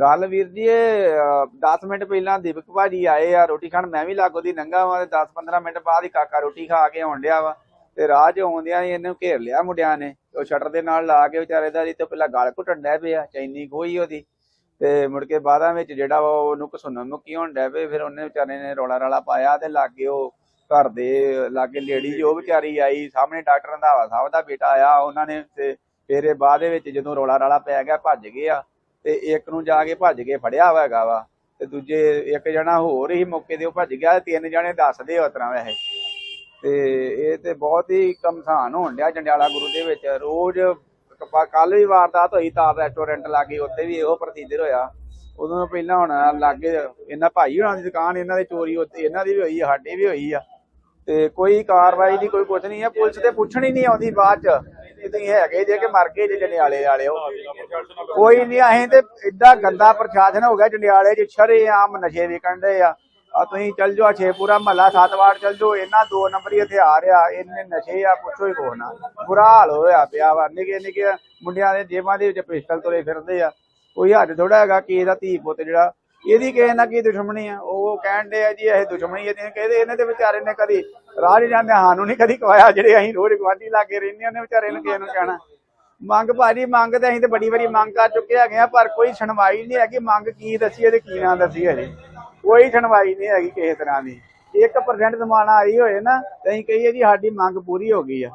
ਗੱਲ ਵੀਰ ਜੀ, ਇਹ 10 ਮਿੰਟ ਪਹਿਲਾਂ ਦੀਪਕ ਭਾਜੀ ਆਏ ਆ ਰੋਟੀ ਖਾਣ, ਮੈਂ ਵੀ ਲਾਗੋ ਦੀ ਨੰਗਾ ਵਾ ਤੇ 10-15 ਮਿੰਟ ਬਾਅਦ ਹੀ ਕਾਕਾ ਰੋਟੀ ਖਾ ਕੇ ਆਉਣ ਡਿਆ ਵਾ ਤੇ ਰਾਹ 'ਚ ਆਉਂਦਿਆਂ ਹੀ ਇਹਨੂੰ ਘੇਰ ਲਿਆ ਮੁੰਡਿਆਂ ਨੇ ਉਹ ਸ਼ਟਰ ਦੇ ਨਾਲ ਲਾ ਕੇ ਵਿਚਾਰੇ ਦਾ ਜੀ ਤੇ ਪਹਿਲਾਂ ਗਲ ਘੁੱਟਣ ਡੈ ਪਿਆ ਚੈਨੀ ਖੋਈ ਉਹਦੀ ਤੇ ਮੁੜ ਕੇ ਬਾਅਦਾਂ ਵਿੱਚ ਜਿਹੜਾ ਵਾ ਉਹਨੂੰ ਕਸੁੰਨ ਮੁੱਕੀ ਹੋਣ ਡੈ ਪਏ ਫਿਰ ਉਹਨੇ ਵਿਚਾਰੇ ਨੇ ਰੋਲਾ ਰਾਲਾ ਪਾਇਆ ਤੇ ਲਾਗੇ ਉਹ ਘਰ ਦੇ, ਲਾਗੇ ਲੇਡੀ ਉਹ ਵਿਚਾਰੀ ਆਈ, ਸਾਹਮਣੇ ਡਾਕਟਰ ਰੰਧਾਵਾ ਸਾਹਿਬ ਦਾ ਬੇਟਾ ਆਇਆ, ਉਹਨਾਂ ਨੇ ਤੇ ਫਿਰ ਬਾਅਦ ਵਿੱਚ ਜਦੋਂ ਰੋਲਾ ਰਾਲਾ ਪੈ ਗਿਆ, ਭੱਜ ਗਏ ਆ ਤੇ ਇੱਕ ਨੂੰ ਜਾ ਕੇ ਭੱਜ ਕੇ ਫੜਿਆ ਹੋਇਆ ਹੈਗਾ ਵਾ ਤੇ ਦੂਜੇ ਇੱਕ ਜਣਾ ਹੋਰ ਹੀ ਮੌਕੇ ਤੇ ਉਹ ਭੱਜ ਗਿਆ ਤਿੰਨ ਜਣੇ ਦੱਸਦੇ ਉਸ ਤਰ੍ਹਾਂ ਵੈਸੇ। ਤੇ ਇਹ ਤੇ ਬਹੁਤ ਹੀ ਕਮਸਾਨ ਹੋਣ ਡਿਆ ਜੰਡਿਆਲਾ ਗੁਰੂ ਦੇ ਵਿੱਚ। ਰੋਜ਼ ਕੱਲ ਵੀ ਵਾਰਦਾਤ ਹੋਈ ਤਾਰ ਰੈਸਟੋਰੈਂਟ ਲਾਗੇ, ਉੱਥੇ ਵੀ ਇਹੋ ਪ੍ਰਤੀਦਰ ਹੋਇਆ। ਉਦੋਂ ਪਹਿਲਾਂ ਹੁਣ ਲਾਗੇ ਇਹਨਾਂ ਭਾਈ ਹੋਣਾ ਦੀ ਦੁਕਾਨ, ਇਹਨਾਂ ਦੇ ਚੋਰੀ ਉੱਥੇ, ਇਹਨਾਂ ਦੀ ਵੀ ਹੋਈ ਆ, ਸਾਡੀ ਵੀ ਹੋਈ ਆ। ਤੇ ਕੋਈ ਕਾਰਵਾਈ ਨਹੀਂ ਕੋਈ ਕੁਝ ਨਹੀਂ ਆ ਪੁਲਿਸ ਤੇ ਪੁੱਛਣੀ ਨਹੀਂ ਆਉਂਦੀ ਬਾਅਦ ਚ। ਕਿ ਤੁਸੀਂ ਹੈਗੇ ਜੇ ਕਿ ਮਰ ਗਏ ਜੇ ਜੰਡਿਆਲੇ ਵਾਲਿਓ ਕੋਈ ਨਹੀਂ, ਅਸੀਂ ਤੇ ਏਡਾ ਗੰਦਾ ਪ੍ਰਸ਼ਾਸਨ ਹੋ ਗਿਆ। ਜੰਡਿਆਲੇ 'ਚ ਸ਼ਰੇਆਮ ਨਸ਼ੇ ਵਿਕਣ ਦੇ ਆ। ਆ ਤੁਸੀਂ ਚੱਲ ਜਾਓ ਛੇਪੂਰਾ ਮਹੱਲਾ ਸਤਵਾੜ ਚੱਲ ਜਾਓ। ਇਹਨਾਂ ਦੋ ਨੰਬਰੀ ਹਥਿਆਰ ਆ, ਇੰਨੇ ਨਸ਼ੇ ਆ, ਪੁੱਛੋ ਹੀ ਕੋਹ ਨਾ। ਬੁਰਾ ਹਾਲ ਹੋਇਆ ਪਿਆ ਵਾ। ਨਿੱਕੇ ਨਿੱਕੇ ਮੁੰਡਿਆਂ ਦੇ ਜੇਬਾਂ ਦੇ ਵਿੱਚ ਪਿਸਟਲ ਤੁਰੇ ਫਿਰਦੇ ਆ। ਕੋਈ ਹੱਦ ਥੋੜਾ ਹੈਗਾ ਕਿ ਇਹਦਾ ਧੀ ਪੁੱਤ ਜਿਹੜਾ ਇਹਦੀ ਕਿਸੇ ਨਾਲ ਕੀ ਦੁਸ਼ਮਣੀ ਆ? ਉਹ ਕਹਿਣ ਦੇ ਆ ਜੀ, ਇਹ ਦੁਸ਼ਮਣੀ ਇਹਦੀ ਕਹਿੰਦੇ ਇਹਨੇ ਤੇ ਵਿਚਾਰੇ ਨੇ ਕਦੀ ਰਾਹ 'ਚ ਜਾਂਦੇ ਸਾਨੂੰ ਨਹੀਂ ਕਦੀ ਕਵਾਇਆ ਜਿਹੜੇ ਅਸੀਂ ਰੋਜ਼ ਗਵਾਂਢੀ ਲਾਗੇ ਰਹਿੰਦੇ ਉਹਨੇ ਵਿਚਾਰੇ ਨੂੰ ਕਿਸੇ ਨੂੰ ਕਹਿਣਾ। ਮੰਗ ਭਾਜੀ, ਮੰਗ ਤੇ ਅਸੀਂ ਤੇ ਬੜੀ ਵਾਰੀ ਮੰਗ ਕਰ ਚੁੱਕੇ ਹੈਗੇ ਆ, ਪਰ ਕੋਈ ਸੁਣਵਾਈ ਨਹੀਂ ਹੈਗੀ। ਮੰਗ ਕੀ ਦੱਸੀਏ ਤੇ ਕੀ ਨਾ ਦੱਸੀਏ ਜੀ। ਕੋਈ ਸੁਣਵਾਈ ਨਹੀਂ ਹੈਗੀ ਕਿਸੇ ਤਰ੍ਹਾਂ ਦੀ। 1% ਜ਼ਮਾਨਾ ਆਈ ਹੋਏ ਨਾ, ਤੇ ਅਸੀਂ ਕਹੀਏ ਜੀ, ਸਾਡੀ ਮੰਗ ਪੂਰੀ ਹੋ ਗਈ ਆ।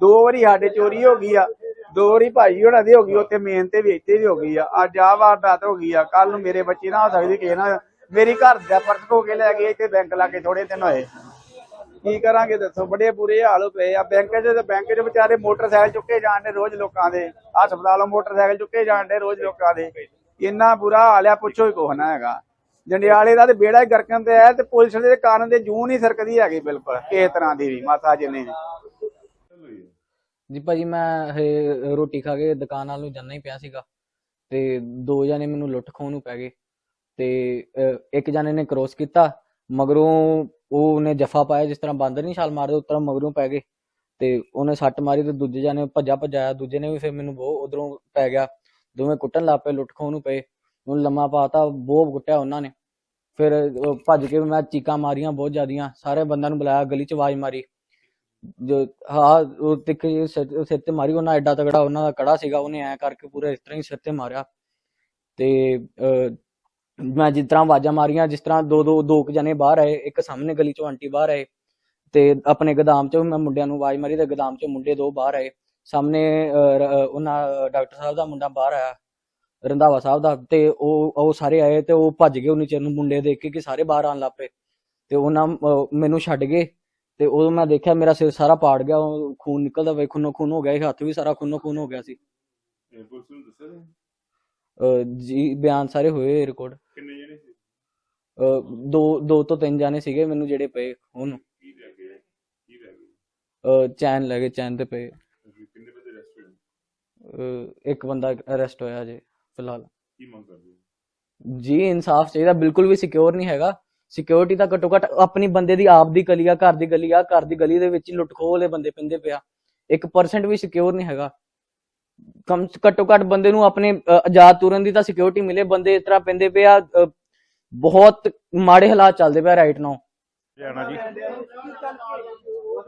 ਦੋ ਵਾਰੀ ਸਾਡੇ ਚੋਰੀ ਹੋ ਗਈ ਆ ਦੋ ਭਾਈ ਹੋਣਾ ਦੀ ਹੋ ਗਈ, ਉੱਥੇ ਮੇਨ ਤੇ ਵੀ ਇੱਥੇ ਹੋ ਗਈ ਆ। ਅੱਜ ਆ ਵਾਰਦਾਤ ਹੋ ਗਈ ਆ ਕੱਲ ਨੂੰ ਮੇਰੇ ਬੱਚੇ ਨਾ ਹੋ ਸਕਦੀ ਕਿਸੇ ਨਾ ਮੇਰੀ ਘਰ ਦਾ ਪਰਸ ਹੋ ਕੇ ਲੈ ਗਏ, ਇੱਥੇ ਬੈਂਕ ਲਾ ਕੇ ਥੋੜੇ ਦਿਨ ਹੋਏ। ਕੀ ਕਰਾਂਗੇ ਦੱਸੋ? ਬੜੇ ਬੁਰੇ ਹਾਲ ਪਏ ਆ। ਬੈਂਕ 'ਚ ਤੇ ਬੈਂਕ 'ਚ ਵਿਚਾਰੇ ਮੋਟਰਸਾਈਕਲ ਚੁੱਕੇ ਜਾਂਦੇ ਰੋਜ਼ ਲੋਕਾਂ ਦੇ। ਹਸਪਤਾਲੋਂ ਮੋਟਰਸਾਈਕਲ ਚੁੱਕੇ ਜਾਣ ਜਾਂਦੇ ਰੋਜ਼ ਲੋਕਾਂ ਦੇ। ਇੰਨਾ ਬੁਰਾ ਹਾਲ ਆ, ਪੁੱਛੋ ਹੀ ਕੁਛ ਨਾ ਹੈਗਾ। ਜੰਡਿਆਲੇ ਦਾ ਤੇ ਬੇੜਾ ਹੀ ਗਰਕਣ ਤੇ ਹੈ ਤੇ ਪੁਲਿਸ ਦੇ ਕਾਰਨ ਦੇ ਜੂੰ ਨਹੀਂ ਸਰਕਦੀ ਹੈਗੀ ਬਿਲਕੁਲ, ਕਿਸੇ ਤਰ੍ਹਾਂ ਦੀ ਵੀ, ਮਾਤਾ ਜਿੰਨੇ ਜੀ ਭਾਜੀ ਮੈਂ ਹਜੇ ਰੋਟੀ ਖਾ ਕੇ ਦੁਕਾਨ ਵੱਲ ਨੂੰ ਜਾਣਾ ਹੀ ਪਿਆ ਸੀਗਾ ਤੇ ਦੋ ਜਣੇ ਮੈਨੂੰ ਲੁੱਟ ਖੋਹ ਨੂੰ ਪੈ ਗਏ ਤੇ ਅਹ, ਇੱਕ ਜਣੇ ਨੇ ਕ੍ਰੋਸ ਕੀਤਾ ਮਗਰੋਂ ਉਹ ਉਹਨੇ ਜਫਾ ਪਾਇਆ ਜਿਸ ਤਰ੍ਹਾਂ ਬਾਂਦਰ ਨਹੀਂ ਛਾਲ ਮਾਰਦੇ ਉਸ ਤਰ੍ਹਾਂ ਮਗਰੋਂ ਪੈ ਗਏ ਤੇ ਉਹਨੇ ਸੱਟ ਮਾਰੀ ਤੇ ਦੂਜੇ ਜਣੇ ਭੱਜਾ ਭੱਜਾਇਆ ਦੂਜੇ ਨੇ ਵੀ ਫਿਰ ਮੈਨੂੰ ਬਹੁਤ ਉਧਰੋਂ ਪੈ ਗਿਆ ਦੋਵੇਂ ਕੁੱਟਣ ਲੱਗ ਪਏ ਲੁੱਟ ਖੋਹ ਨੂੰ ਪਏ ਉਹਨੂੰ ਲੰਮਾ ਪਾਤਾ ਬਹੁਤ ਕੁੱਟਿਆ ਉਹਨਾਂ ਨੇ। ਫਿਰ ਉਹ ਭੱਜ ਕੇ ਮੈਂ ਚੀਕਾਂ ਮਾਰੀਆਂ ਬਹੁਤ ਜ਼ਿਆਦੀਆਂ ਸਾਰੇ ਬੰਦਿਆਂ ਨੂੰ ਬੁਲਾਇਆ ਗਲੀ ਚ ਆਵਾਜ਼ ਮਾਰੀ। ਜੋ, ਹਾਂ, ਉਹ ਤਿੱਖ ਸਿਰ ਤੇ ਮਾਰੀ, ਉਹਨਾਂ ਐਡਾ ਤਗੜਾ ਉਹਨਾਂ ਦਾ ਕੜਾ ਸੀਗਾ, ਉਹਨੇ ਐ ਕਰਕੇ ਪੂਰੇ ਇਸ ਤਰ੍ਹਾਂ ਹੀ ਸਿਰ ਤੇ ਮਾਰਿਆ। ਤੇ ਮੈਂ ਜਿਸ ਤਰ੍ਹਾਂ ਆਵਾਜ਼ਾਂ ਮਾਰੀਆਂ, ਜਿਸ ਤਰ੍ਹਾਂ ਦੋ ਦੋ ਦੋ ਕੁ ਜਣੇ ਬਾਹਰ ਆਏ, ਇੱਕ ਸਾਹਮਣੇ ਗਲੀ ਚੋਂ ਆਂਟੀ ਬਾਹਰ ਆਏ, ਤੇ ਆਪਣੇ ਗਦਾਮ ਚੋਂ ਮੈਂ ਮੁੰਡਿਆਂ ਨੂੰ ਆਵਾਜ਼ ਮਾਰੀ ਤੇ ਗਦਾਮ ਚੋਂ ਮੁੰਡੇ ਦੋ ਬਾਹਰ ਆਏ। ਸਾਹਮਣੇ ਉਹਨਾਂ, ਡਾਕਟਰ ਸਾਹਿਬ ਦਾ ਮੁੰਡਾ ਬਾਹਰ ਆਇਆ, ਰੰਧਾਵਾ ਸਾਹਿਬ ਦਾ, ਤੇ ਉਹ ਉਹ ਸਾਰੇ ਆਏ ਤੇ ਉਹ ਭੱਜ ਗਏ ਉਹਨੇ ਚਿਰ ਨੂੰ ਮੁੰਡੇ ਦੇਖ ਕੇ ਕਿ ਸਾਰੇ ਬਾਹਰ ਆਣ ਲੱਗ ਪਏ। ਤੇ ਉਹਨਾਂ ਮੈਨੂੰ ਛੱਡ ਗਏ। ਤੇ ਉਦੋਂ ਮੈਂ ਦੇਖਿਆ ਮੇਰਾ ਸਿਰ ਸਾਰਾ ਪਾੜ ਗਿਆ ਉਹ ਖੂਨ ਨਿਕਲਦਾ ਵੇ ਖੂਨੋ ਖੂਨ ਹੋ ਗਿਆ ਇਹ ਹੱਥ ਵੀ ਸਾਰਾ ਖੂਨੋ ਖੂਨ ਹੋ ਗਿਆ ਸੀ। ਇਹ ਪੁਲਿਸ ਨੂੰ ਦੱਸਿਆ ਤੁਸੀਂ? ਅਹ ਜੀ ਬਿਆਨ ਸਾਰੇ ਹੋਏ ਰਿਕਾਰਡ ਕਿੰਨੇ ਜਣੇ ਸੀ? ਦੋ ਦੋ ਤੋਂ ਤਿੰਨ ਜਾਣੇ ਸੀਗੇ ਮੈਨੂੰ ਜਿਹੜੇ ਪਏ ਹੁਣ ਕੀ ਲੈ ਗਏ? ਕੀ ਲੈ ਗਏ? ਅਹ ਚੈਨ ਲੈ ਗਏ ਚੈਨ ਤੇ ਪਏ। ਤੁਸੀਂ ਕਿੰਨੇ ਵਜੇ ਰੈਸਟੋਰੈਂਟ ਅਹ ਇੱਕ ਬੰਦਾ ਅਰੈਸਟ ਹੋਇਆ ਜੇ ਫਿਲਹਾਲ। ਕੀ ਮੰਗ ਕਰਦੇ ਹੋ? ਜੀ ਇਨਸਾਫ ਚਾਹੀਦਾ ਬਿਲਕੁਲ ਵੀ ਸਿਕਿਉਰ ਨਹੀਂ ਹੈਗਾ। ਸਿਕਿਉਰਿਟੀ ਤਾਂ ਘੱਟੋ ਘੱਟ ਆਪਣੀ ਬੰਦੇ ਦੀ ਆਪ ਦੀ ਗਲੀ ਆ, ਘਰ ਦੀ ਗਲੀ ਆ, ਘਰ ਦੀ ਗਲੀ ਦੇ ਵਿੱਚ ਹੀ ਬੰਦੇ ਪਿੰਦੇ ਪਿਆ 1% ਵੀ ਸਿਕਿਉਰ ਨਹੀਂ ਹੈਗਾ। ਕਮ ਘੱਟੋ ਘੱਟ ਬੰਦੇ ਨੂੰ ਆਪਣੇ ਆਜ਼ਾਦ ਤੁਰਨ ਦੀ ਤਾਂ ਸਿਕਿਉਰਿਟੀ ਮਿਲੇ। ਬੰਦੇ ਇਸ ਤਰ੍ਹਾਂ ਪੈਂਦੇ ਪਿਆ ਬਹੁਤ ਮਾੜੇ ਹਾਲਾਤ ਚੱਲਦੇ ਪਿਆ ਰਾਈਟ ਨਾਓ ਜੈਨਾ ਜੀ।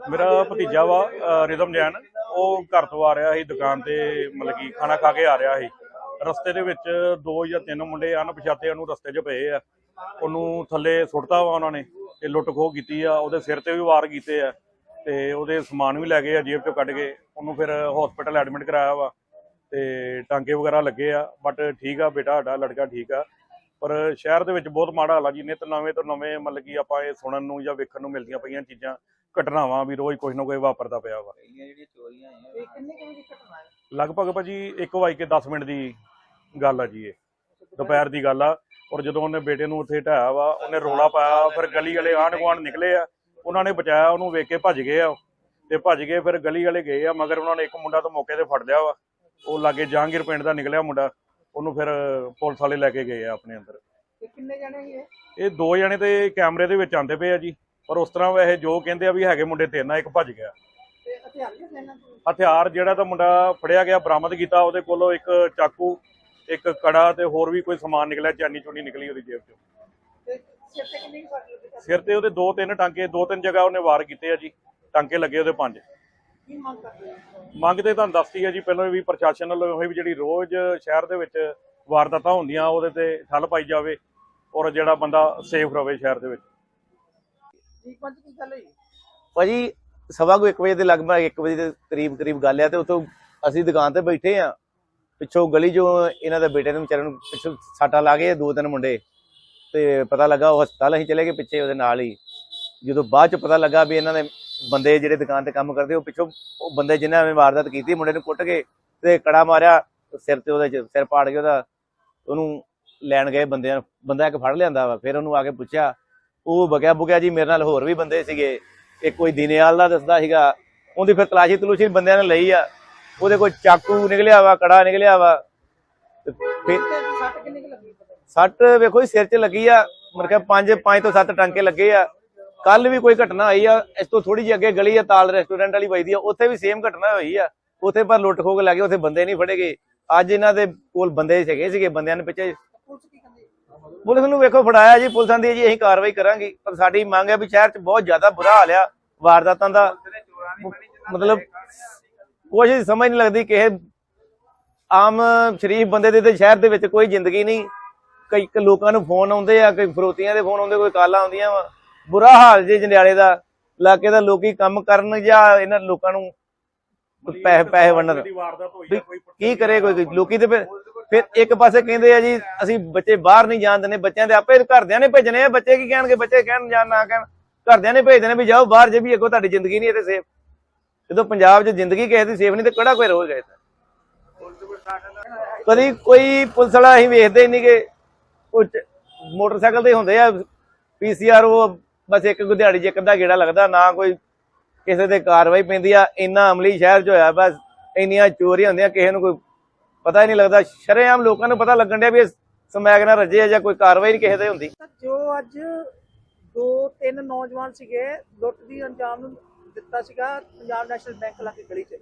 ਮੇਰਾ ਭਤੀਜਾ ਵਾ ਅਹ ਰਿਦਮ ਜੈਨ। ਉਹ ਘਰ ਤੋਂ ਆ ਰਿਹਾ ਸੀ, ਦੁਕਾਨ ਤੇ ਮਤਲਬ ਕਿ ਖਾਣਾ ਖਾ ਕੇ ਆ ਰਿਹਾ ਸੀ। ਰਸਤੇ ਦੇ ਵਿੱਚ ਦੋ ਜਾਂ ਤਿੰਨ ਮੁੰਡੇ ਅਣਪਛਾਤੇ ਉਹਨੂੰ ਰਸਤੇ 'ਚ ਪਏ ਆ। ਉਹਨੂੰ ਥੱਲੇ ਸੁੱਟਤਾ ਵਾ ਉਹਨਾਂ ਨੇ ਤੇ ਲੁੱਟ ਖੋਹ ਕੀਤੀ ਆ ਉਹਦੇ ਸਿਰ ਤੇ ਵੀ ਵਾਰ ਕੀਤੇ ਆ ਤੇ ਉਹਦੇ ਸਮਾਨ ਵੀ ਲੈ ਗਏ ਆ ਜੇਬ 'ਚੋਂ ਕੱਢ ਕੇ ਉਹਨੂੰ ਫਿਰ ਹਸਪੀਟਲ ਐਡਮਿਟ ਕਰਾਇਆ ਵਾ ਤੇ ਟਾਂਕੇ ਵਗੈਰਾ ਲੱਗੇ ਆ ਬਟ ਠੀਕ ਆ ਬੇਟਾ ਸਾਡਾ ਲੜਕਾ ਠੀਕ ਆ ਪਰ ਸ਼ਹਿਰ ਦੇ ਵਿੱਚ ਬਹੁਤ ਮਾੜਾ ਹਾਲ ਆ ਜੀ ਨਿਤ ਨਵੇਂ ਤੋਂ ਨਵੇਂ ਮਤਲਬ ਕਿ ਆਪਾਂ ਇਹ ਸੁਣਨ ਨੂੰ ਜਾਂ ਵੇਖਣ ਨੂੰ ਮਿਲਦੀਆਂ ਪਈਆਂ ਚੀਜ਼ਾਂ ਘਟਨਾਵਾਂ ਵੀ ਰੋਜ਼ ਕੁਝ ਨਾ ਕੋਈ ਵਾਪਰਦਾ ਪਿਆ ਵਾ। ਪਹਿਲੀਆਂ ਜਿਹੜੀਆਂ ਚੋਰੀਆਂ ਆਈਆਂ ਇਹ ਕਿੰਨੇ ਕਿੰਨੇ ਦੀ ਘਟਨਾ ਹੈ? ਲਗਭਗ ਭਾਜੀ 1:10 ਮਿੰਟ ਦੀ ਗੱਲ ਆ ਜੀ ਇਹ ਦੁਪਹਿਰ ਦੀ ਗੱਲ ਆ ਔਰ ਜਦੋਂ ਉਹਨੇ ਬੇਟੇ ਨੂੰ ਉੱਥੇ ਢਾਇਆ ਵਾ ਉਹਨੇ ਰੋਲਾ ਪਾਇਆ ਫਿਰ ਗਲੀ ਵਾਲੇ ਆਂਢ ਗੁਆਂਢ ਨਿਕਲੇ ਆ। ਉਹਨਾਂ ਨੇ ਬਚਾਇਆ ਉਹਨੂੰ ਵੇਖ ਕੇ ਭੱਜ ਗਏ ਆ ਤੇ ਭੱਜ ਗਏ ਫਿਰ ਗਲੀ ਵਾਲੇ ਗਏ ਆ ਮਗਰ ਉਹਨਾਂ ਨੇ ਇੱਕ ਮੁੰਡਾ ਤਾਂ ਮੌਕੇ ਤੇ ਫੜ ਲਿਆ ਵਾ। ਉਹ ਲਾਗੇ ਜਹਾਂਗੀਰ ਪਿੰਡ ਦਾ ਨਿਕਲਿਆ ਮੁੰਡਾ। ਉਹਨੂੰ ਫਿਰ ਪੁਲਿਸ ਵਾਲੇ ਲੈ ਕੇ ਗਏ ਆ ਆਪਣੇ ਅੰਦਰ। ਇਹ ਕਿੰਨੇ ਜਣੇ ਸੀ ਇਹ? ਇਹ ਦੋ ਜਣੇ ਤੇ ਕੈਮਰੇ ਦੇ ਵਿੱਚ ਆਂਦੇ ਪਏ ਆ ਜੀ। ਪਰ ਉਸ ਤਰ੍ਹਾਂ ਵੈਸੇ ਜੋ ਕਹਿੰਦੇ ਆ ਵੀ ਹੈਗੇ ਮੁੰਡੇ ਤਿੰਨ ਆ ਇੱਕ ਭੱਜ ਗਿਆ। ਹਥਿਆਰ ਜਿਹੜਾ ਤਾਂ ਮੁੰਡਾ ਫੜਿਆ ਗਿਆ ਬਰਾਮਦ ਕੀਤਾ ਉਹਦੇ ਕੋਲੋਂ ਇੱਕ ਚਾਕੂ ਇੱਕ ਕੜਾ ਤੇ ਹੋਰ ਵੀ ਕੋਈ ਸਮਾਨ ਨਿਕਲਿਆ ਚਾਨੀ ਚੁੰਨੀ ਨਿਕਲੀ ਉਹਦੀ ਜੇਬ ਚੋਂ। ਸਿਰ ਤੇ ਕਿੰਨੀ ਕੁ ਸੱਟ ਲੱਗੀ ਤੁਹਾਨੂੰ? ਸਿਰ ਤੇ ਉਹਦੇ ਦੋ ਤਿੰਨ ਟਾਂਕੇ ਦੋ ਤਿੰਨ ਜਗ੍ਹਾ ਉਹਨੇ ਵਾਰ ਕੀਤੇ ਆ ਜੀ ਟਾਂਕੇ ਲੱਗੇ ਉਹਦੇ ਪੰਜ। ਮੰਗ ਕਰਦੇ ਹੋ? ਮੰਗ ਤੇ ਤੁਹਾਨੂੰ ਦੱਸਤੀ ਹੈ ਜੀ ਪਹਿਲਾਂ ਵੀ ਪ੍ਰਸ਼ਾਸਨ ਵੱਲੋਂ ਹੋਈ ਵੀ ਜਿਹੜੀ ਰੋਜ਼ ਸ਼ਹਿਰ ਦੇ ਵਿੱਚ ਵਾਰਦਾਤਾਂ ਹੁੰਦੀਆਂ ਉਹਦੇ ਤੇ ਠੱਲ ਪਾਈ ਜਾਵੇ ਔਰ ਜਿਹੜਾ ਬੰਦਾ ਸੇਫ ਰਵੇ ਸ਼ਹਿਰ ਦੇ ਵਿੱਚ। ਭਾਜੀ ਸਵਾ ਕੋ 1 ਵਜੇ ਦੇ ਲਗਭਗ 1 ਵਜੇ ਦੇ ਕਰੀਬ ਕਰੀਬ ਗੱਲ ਆ ਤੇ ਉਤੋਂ ਅਸੀਂ ਦੁਕਾਨ ਤੇ ਬੈਠੇ ਆ। ਪਿੱਛੋਂ ਗਲੀ ਚੋਂ ਇਹਨਾਂ ਦੇ ਬੇਟੇ ਨੂੰ ਵਿਚਾਰੇ ਨੂੰ ਪਿੱਛੋਂ ਸਾਟਾ ਲਾ ਗਏ ਦੋ ਤਿੰਨ ਮੁੰਡੇ ਤੇ ਪਤਾ ਲੱਗਾ ਉਹ ਹਸਪਤਾਲ ਅਸੀਂ ਚਲੇ ਗਏ ਪਿੱਛੇ ਉਹਦੇ ਨਾਲ ਹੀ। ਜਦੋਂ ਬਾਅਦ ਚ ਪਤਾ ਲੱਗਾ ਵੀ ਇਹਨਾਂ ਦੇ ਬੰਦੇ ਜਿਹੜੇ ਦੁਕਾਨ ਤੇ ਕੰਮ ਕਰਦੇ, ਉਹ ਪਿੱਛੋਂ ਉਹ ਬੰਦੇ ਜਿਨ੍ਹਾਂ ਨੇ ਵਾਰਦਾਤ ਕੀਤੀ, ਮੁੰਡੇ ਨੂੰ ਕੁੱਟ ਕੇ ਤੇ ਕੜਾ ਮਾਰਿਆ, ਸਿਰ ਤੇ ਉਹਦੇ ਚ ਸਿਰ ਪਾੜ ਕੇ ਉਹਦਾ ਉਹਨੂੰ ਲੈਣ ਗਏ ਬੰਦਿਆਂ ਬੰਦਾ ਇੱਕ ਫੜ ਲਿਆਂਦਾ ਵਾ, ਫਿਰ ਉਹਨੂੰ ਆ ਕੇ ਪੁੱਛਿਆ। ਉਹ ਬਗਿਆ ਬੁਗਿਆ ਜੀ, ਮੇਰੇ ਨਾਲ ਹੋਰ ਵੀ ਬੰਦੇ ਸੀਗੇ। ਇੱਕ ਕੋਈ ਦਿਨੇਵਾਲ ਦਾ ਦੱਸਦਾ ਸੀਗਾ, ਉਹਦੀ ਫਿਰ ਤਲਾਸ਼ੀ ਤਲੂਸ਼ੀ ਬੰਦਿਆਂ ਨੇ ਲਈ ਆ। ਉਹਦੇ ਕੋਲ ਚਾਕੂ ਨਿਕਲਿਆ ਵਾ ਕੜਾ ਨਿਕਲਿਆ ਵਾ ਤੇ ਸੱਟ ਕਿੰਨੀ ਕੁ ਲੱਗੀ ਪਤਾ? ਨਹੀਂ। ਸੱਟ ਵੇਖੋ ਜੀ ਸਿਰ 'ਚ ਲੱਗੀ ਆ ਮਰ ਕੇ 5 5 ਤੋਂ 7 ਟਾਂਕੇ ਲੱਗੇ ਆ। ਕੱਲ ਵੀ ਕੋਈ ਘਟਨਾ ਆਈ ਆ ਇਸ ਤੋਂ ਥੋੜੀ ਜਿਹੀ ਅੱਗੇ ਗਲੀ ਆ ਤਾਲ ਰੈਸਟੋਰੈਂਟ ਵਾਲੀ ਵੱਜਦੀ ਆ ਉੱਥੇ ਵੀ ਸੇਮ ਘਟਨਾ ਹੋਈ ਆ। ਉੱਥੇ ਪਰ ਲੁੱਟ ਖੋਹ ਲੱਗੇ ਉੱਥੇ ਬੰਦੇ ਨਹੀਂ ਫੜੇ ਗਏ। ਅੱਜ ਇਹਨਾਂ ਦੇ ਕੋਲ ਬੰਦੇ ਸੀਗੇ ਸੀਗੇ ਬੰਦਿਆਂ ਨੇ ਪਿੱਛੇ। ਪੁਲਿਸ ਕੀ ਕਹਿੰਦੀ? ਪੁਲਿਸ ਨੂੰ ਵੇਖੋ ਫੜਾਇਆ ਜੀ ਪੁਲਿਸਾਂ ਦੀ ਜੀ ਅਸੀਂ ਕਾਰਵਾਈ ਕਰਾਂਗੇ। ਪਰ ਸਾਡੀ ਮੰਗ ਹੈ ਵੀ ਸ਼ਹਿਰ 'ਚ ਬਹੁਤ ਜ਼ਿਆਦਾ ਬੁਰਾ ਹਾਲ ਆ ਵਾਰਦਾਤਾਂ ਦਾ। ਮਤਲਬ ਕੁਝ ਸਮਝ ਨਹੀਂ ਲੱਗਦੀ ਕਿ ਆਮ ਸ਼ਰੀਫ ਬੰਦੇ ਦੇ ਤੇ ਸ਼ਹਿਰ ਦੇ ਵਿੱਚ ਕੋਈ ਜ਼ਿੰਦਗੀ ਨਹੀਂ। ਕਈ ਲੋਕਾਂ ਨੂੰ ਫੋਨ ਆਉਂਦੇ ਆ ਕਈ ਫਰੋਤੀਆਂ ਦੇ ਫੋਨ ਆਉਂਦੇ ਕੋਈ ਕਾਲਾਂ ਆਉਂਦੀਆਂ ਵਾ। ਬੁਰਾ ਹਾਲ ਜੀ ਜੰਡਿਆਲੇ ਦਾ ਇਲਾਕੇ ਦਾ ਲੋਕੀ ਕੰਮ ਕਰਨ ਜਾਂ ਇਹਨਾਂ ਲੋਕਾਂ ਨੂੰ ਪੈਸੇ ਪੈਸੇ ਵੰਡਣ। ਕੀ ਕਰੇ ਕੋਈ ਲੋਕੀ ਤੇ ਫਿਰ ਫਿਰ ਇੱਕ ਪਾਸੇ ਕਹਿੰਦੇ ਆ ਜੀ ਅਸੀਂ ਬੱਚੇ ਬਾਹਰ ਨਹੀਂ ਜਾਣ ਦਿੰਦੇ ਬੱਚਿਆਂ ਦੇ ਆਪੇ ਘਰਦਿਆਂ ਨੇ ਭੇਜਣੇ ਆ ਬੱਚੇ ਕੀ ਕਹਿਣਗੇ ਬੱਚੇ ਕਹਿਣ ਜਾਂ ਨਾ ਕਹਿਣ। ਘਰਦਿਆਂ ਨੇ ਭੇਜਦੇ ਨੇ ਵੀ ਜਾਓ ਬਾਹਰ ਜੇ ਵੀ ਅੱਗੋਂ ਤੁਹਾਡੀ ਜ਼ਿੰਦਗੀ ਨਹੀਂ ਇੱਥੇ ਸੇਫ ਜਦੋਂ ਪੰਜਾਬ 'ਚ ਜ਼ਿੰਦਗੀ ਕਿਸੇ ਦੀ ਸੇਫ ਨਹੀਂ ਤੇ ਕਿਹੜਾ ਕੋਈ ਰਹੇਗਾ ਇੱਥੇ? ਕਦੀ ਕੋਈ ਪੁਲਿਸ ਵਾਲਾ ਅਸੀਂ ਵੇਖਦੇ ਨਹੀਂ ਕਿ ਮੋਟਰਸਾਈਕਲ ਤੇ ਹੁੰਦੇ ਆ ਪੀਸੀਆਰ ਉਹ ਬਸ ਇੱਕ ਕੁ ਦਿਹਾੜੀ ਅੱਧਾ ਗੇੜਾ ਲੱਗਦਾ, ਨਾ ਕੋਈ ਕਿਸੇ ਤੇ ਕਾਰਵਾਈ ਪੈਂਦੀ ਆ, ਇੰਨਾ ਅਮਲੀ ਸ਼ਹਿਰ 'ਚ ਹੋਇਆ ਬਸ, ਇੰਨੀਆਂ ਚੋਰੀਆਂ ਹੁੰਦੀਆਂ, ਕਿਸੇ ਨੂੰ ਕੋਈ ਪਤਾ ਹੀ ਨਹੀਂ ਲੱਗਦਾ। ਸ਼ਰੇਆਮ ਲੋਕਾਂ ਨੂੰ ਪਤਾ ਲੱਗਣ ਡਿਆ ਵੀ ਇਹ ਨਾਲ ਰੱਜੇ ਜਾਂ ਕੋਈ ਕਾਰਵਾਈ ਨਹੀਂ ਕਿਸੇ ਤੇ ਹੁੰਦੀ। ਜੋ ਅੱਜ ਦੋ ਤਿੰਨ ਨੌਜਵਾਨ ਸੀਗੇ, ਲੁੱਟ ਦੀ ਅੰਜਾਮ ਨੂੰ ਦਿੱਤਾ ਸੀਗਾ ਪੰਜਾਬ ਨੈਸ਼ਨਲ ਬੈਂਕ ਲਾਗੇ ਗਲੀ 'ਚ।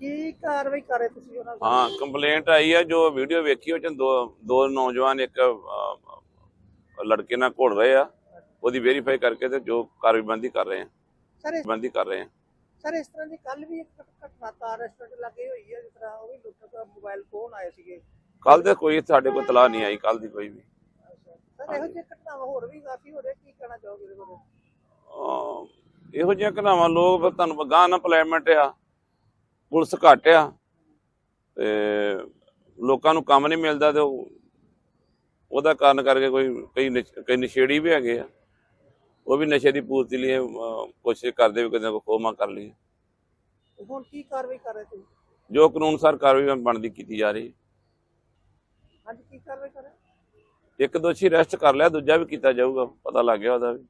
ਕੀ ਕਾਰਵਾਈ ਕਰ ਰਹੇ ਤੁਸੀਂ ਉਹਨਾਂ ਕੋਲ ਹਾਂ ਕੰਪਲੇਂਟ ਆਈ ਹੈ ਜੋ ਵੀਡੀਓ ਵੇਖੀ ਉਹ ਚ ਦੋ ਦੋ ਨੌਜਵਾਨ ਇੱਕ ਅਹ, ਲੜਕੇ ਨਾਲ ਘੁਲ ਰਹੇ ਆ। ਉਹਦੀ ਵੈਰੀਫਾਈ ਕਰਕੇ ਤੇ ਜੋ ਕਾਰਵਾਈਬੰਦੀ ਕਰ ਰਹੇ ਆ। ਸਰ ਇਸ- ਬੰਦੀ ਕਰ ਰਹੇ ਆ। ਸਰ ਇਸ ਤਰ੍ਹਾਂ ਦੀ ਕੱਲ ਵੀ ਇੱਕ ਘਟ- ਘਟਨਾ ਰੈਸਟੋਰੈਂਟ ਲੱਗੇ ਹੋਈ ਹੈ ਜਿਸ ਤਰ੍ਹਾਂ ਉਹ ਵੀ ਲੁੱਟ ਦਾ ਮੋਬਾਈਲ ਫੋਨ ਆਏ ਸੀਗੇ। ਕੱਲ ਤੇ ਕੋਈ ਸਾਡੇ ਕੋਲ ਤਲਾਹ ਨਹੀਂ ਆਈ ਕੱਲ ਦੀ ਕੋਈ ਵੀ। ਸਰ ਇਹੋ ਜਿਹੀ ਘਟਨਾਵਾਂ ਹੋਰ ਵੀ ਕਾਫੀ ਹੋ ਰਹੀਆਂ ਕੀ ਕਹਿਣਾ ਚਾਹੋਗੇ ਇਹਦੇ ਬਾਰੇ? ਅਹ, ਇਹੋ ਜਿਹੀਆਂ ਘਟਨਾਵਾਂ ਲੋਕ ਫਿਰ ਤੁਹਾਨੂੰ ਗਾਂ ਨਾ ਪਲੇਮੈਂਟ ਆ ਪੁਲਿਸ ਘੱਟ ਆ ਤੇ ਲੋਕਾਂ ਨੂੰ ਕੰਮ ਨਹੀਂ ਮਿਲਦਾ ਤੇ ਉਹ- ਉਹਦਾ ਕਾਰਨ ਕਰਕੇ ਕੋਈ ਕਈ ਕਈ ਨਸ਼ੇੜੀ ਵੀ ਹੈਗੇ ਆ। ਉਹ ਵੀ ਨਸ਼ੇ ਦੀ ਪੂਰਤੀ ਲਈ ਕੋਸ਼ਿਸ਼ ਕਰਦੇ ਵੀ ਕਦੇ ਕੋਈ ਖੋਮਾ ਕਰ ਲਈ ਹੁਣ ਕੀ ਕਾਰਵਾਈ ਕਰ ਰਹੇ ਤੁਸੀਂ? ਜੋ ਕਾਨੂੰਨ ਅਨੁਸਾਰ ਕਾਰਵਾਈ ਬਣਦੀ ਕੀਤੀ ਜਾ ਰਹੀ। ਹੈ। ਹਾਂਜੀ ਕੀ ਕਾਰਵਾਈ ਕਰ ਰਹੇ ਇੱਕ ਦੋਸ਼ੀ ਅਰੈਸਟ ਕਰ ਲਿਆ ਦੂਜਾ ਵੀ ਕੀਤਾ ਜਾਊਗਾ ਪਤਾ ਲੱਗ ਗਿਆ ਉਹਦਾ ਵੀ।